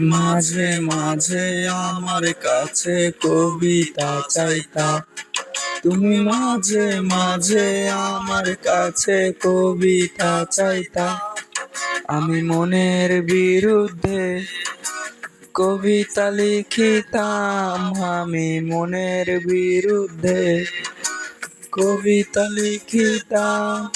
মাঝে মাঝে আমার কাছে কবিতা চাইতা। তুমি মাঝে মাঝে আমার কাছে কবিতা চাইতা। আমি মনের বিরুদ্ধে কবিতা লিখিতাম। আমি মনের বিরুদ্ধে কবিতা লিখিতাম।